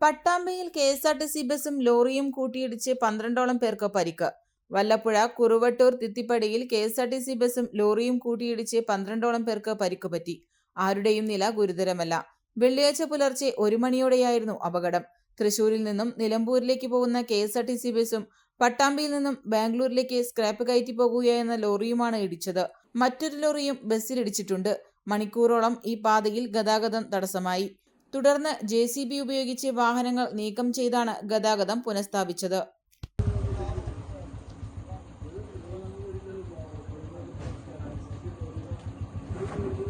പട്ടാമ്പിയിൽ K S R T C ബസും ലോറിയും കൂട്ടിയിടിച്ച് പന്ത്രണ്ടോളം പേർക്ക് പരിക്ക്. Vallappuzha Kuruvattur തിത്തിപ്പടിയിൽ K S R T C ബസും ലോറിയും കൂട്ടിയിടിച്ച് പന്ത്രണ്ടോളം പേർക്ക് പരിക്ക് പറ്റി. ആരുടെയും നില ഗുരുതരമല്ല. വെള്ളിയാഴ്ച പുലർച്ചെ ഒരു മണിയോടെയായിരുന്നു അപകടം. തൃശൂരിൽ നിന്നും നിലമ്പൂരിലേക്ക് പോകുന്ന K S R T C ബസും പട്ടാമ്പിയിൽ നിന്നും ബാംഗ്ലൂരിലേക്ക് സ്ക്രാപ്പ് കയറ്റി പോകുകയെന്ന ലോറിയുമാണ് ഇടിച്ചത്. മറ്റൊരു ലോറിയും ബസ്സിലിടിച്ചിട്ടുണ്ട് മണിക്കൂറോളം ഈ പാതയിൽ ഗതാഗതം തടസ്സമായി. തുടർന്ന് ജെ സി ബി ഉപയോഗിച്ച് വാഹനങ്ങൾ നീക്കം ചെയ്താണ് ഗതാഗതം പുനഃസ്ഥാപിച്ചത്. Thank ചവിട്ടിയപ്പോ